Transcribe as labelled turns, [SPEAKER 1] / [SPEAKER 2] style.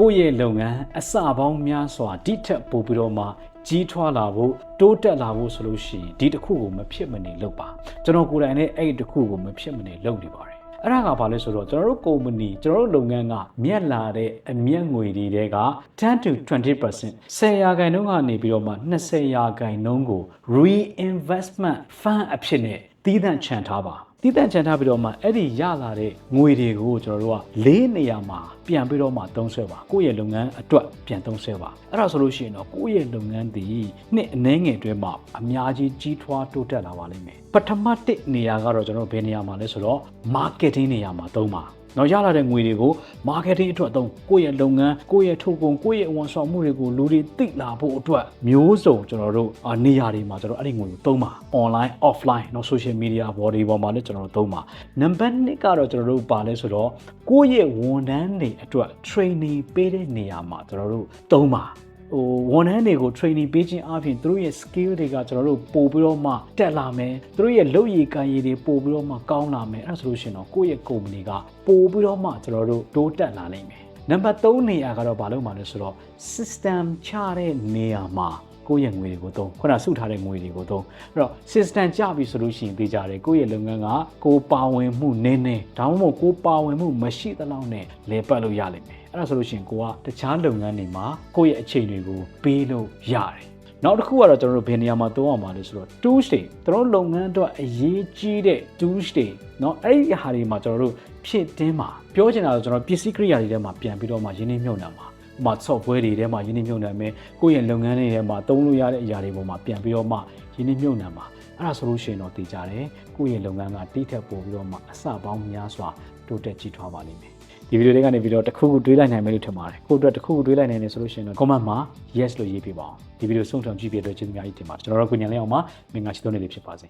[SPEAKER 1] ကိုယ့်ရဲ့လုပ်ငန်းအစပေါင်းများစွာဒီထက်ပိုပြီးတော့မှကြီးထွားလာဖို့တိုးတက်လာဖို့ဆိုလို့ရှိရင်ဒီတစ်ခုကိုမဖြစ်မနေလုပ်ပါကျွန်တော်ကိုယ်တိုင်လည်းအဲ့ဒီတစ်ခုကိုမဖြစ်မနေလုပ်နေပါတယ်အဲ့ဒါကဘာလဲဆိုတော့ကျွန်တော်တို့ကုမ္ပဏီကျွန်တော်တို့လုပ်ငန်းကမြက်လာတဲ့အမြက်ငွေတွေတဲက10 to 20% 10ရာခိုင်နှုန်းကနေပြီးတော့မှ20ရာခိုင်နှုန်းကို reinvestment fund အဖြစ်နဲ့ တည်တံ့ချန်ထားပါတည်တံ့ချန်ထားပြီးတော့မှအဲ့ဒီရလာတဲ့ငွေတွေကိုကျွန်တော်တို့ကလေးနေရာမှာပြန်ပြီးတော့မှသုံးဆွဲပါကိုယ့်ရဲ့လုပ်ငန်းအတွက်ပြန်သုံးဆွဲပါအဲ့ဒါဆိုလို့ရှိရင်တော့ကိုယ့်ရဲ့လုပ်ငန်းဒီနှစ်အနည်းငယ်အတွင်းမှာအများကြီးကြီးထွားတိုးတက်လာပါလိမ့်မယ်ပထမတစ်နေရာကတော့ကျွန်တော်တို့ဘယ်နေရာမှာလဲဆိုတော့ marketing နေရာမှာသုံးပါ နော်ရလာတဲ့ငွေတွေကို marketing အတွက်အသုံးကိုယ့်ရဲ့လုပ်ငန်းကိုယ့်ရဲ့ထုတ်ကုန်ကိုယ့်ရဲ့ဝန်ဆောင်မှုတွေကိုလူတွေသိလာဖို့အတွက်မျိုးစုံကျွန်တော်တို့နေရာတွေမှာကျွန်တော်အဲ့ဒီငွေကိုသုံးပါ online offline နော် social media body ပေါ်မှာလည်းကျွန်တော်တို့သုံးပါနံပါတ်1ကတော့ကျွန်တော်တို့ပါလဲဆိုတော့ကိုယ့်ရဲ့ဝန်ထမ်းတွေအတွက် training ပေးတဲ့နေရာမှာကျွန်တော်တို့သုံးပါ ဟိုဝန်ထမ်းတွေကို training ပေးခြင်းအပြင်သူတို့ရဲ့ skill တွေကကျွန်တော်တို့ပို့ပြီးတော့မှတက်လာမယ်သူတို့ရဲ့လုပ်ရည်ကိုင်ရည်တွေပို့ပြီးတော့မှကောင်းလာမယ်အဲ့ဒါဆိုလို့ရှိရင်တော့ကိုယ့်ရဲ့ company ကပို့ပြီးတော့မှကျွန်တော်တို့တိုးတက်လာနိုင်မယ်နံပါတ်3နေရာကတော့ဘာလို့မှလဲဆိုတော့ system ချတဲ့နေရာမှာ ကိုယ့်ရဲ့ငွေတွေကိုသုံးခုနစုထားတဲ့ငွေတွေကိုသုံးအဲ့တော့ system ကြပြီဆိုလို့ရှိရင်သိကြတယ်ကိုယ့်ရဲ့လုပ်ငန်းကကိုယ်ပါဝင်မှုနည်းနည်းဒါမှမဟုတ်ကိုယ်ပါဝင်မှုမရှိသလောက်နဲ့လဲပတ်လို့ရလိမ့်မယ်အဲ့ဒါဆိုလို့ရှိရင်ကိုကတခြားလုပ်ငန်းတွေမှာကိုယ့်ရဲ့အချိန်တွေကိုပေးလို့ရတယ်နောက်တစ်ခုကတော့ကျွန်တော်တို့ဘယ်နေရာမှာသုံးအောင်ပါလဲဆိုတော့ tools တွေကျွန်တော်တို့လုပ်ငန်းအတွက်အရေးကြီးတဲ့ tools တွေเนาะအဲ့ဒီဟာတွေမှာကျွန်တော်တို့ဖြည့်တင်းပါပြောချင်တာတော့ကျွန်တော်ပစ္စည်းကိရိယာတွေထဲမှာပြန်ပြီးတော့မှရင်းနှီးမြှုပ်နှံပါဥပ မာ software တွေထဲမှာရင်းနှီးမြှုပ်နှံမယ်ကိုယ့်ရဲ့လုပ်ငန်းတွေထဲမှာသုံးလို့ရတဲ့အရာတွေပေါ်မှာပြန်ပြီးတော့မှရင်းနှီးမြှုပ်နှံပါအဲ့ဒါဆိုလို့ရှိရင်တော့တည်ကြတယ်ကိုယ့်ရဲ့လုပ်ငန်းကတိထက်ပိုပြီးတော့မှအစပေါင်းများစွာတိုးတက်ကြီးထွားပါလိမ့်မယ်ဒီဗီဒီယိုလေးကနေပြီးတော့တစ်ခုခုတွေးလိုက်နိုင်မယ်လို့ထင်ပါတယ်ကိုယ့်အတွက်တစ်ခုခုတွေးလိုက်နိုင်တယ်ဆိုလို့ရှိရင်တော့ comment မှာ yes လို့ရေးပြပါအောင်ဒီဗီဒီယိုဆုံးဖြတ်ကြည့်ပြတဲ့အတွက်ကျေးဇူးများကြီးတင်ပါတယ်ကျွန်တော်တို့ကိုညံလေးအောင်မှာမင်္ဂလာရှိသောနေ့လေးဖြစ်ပါစေ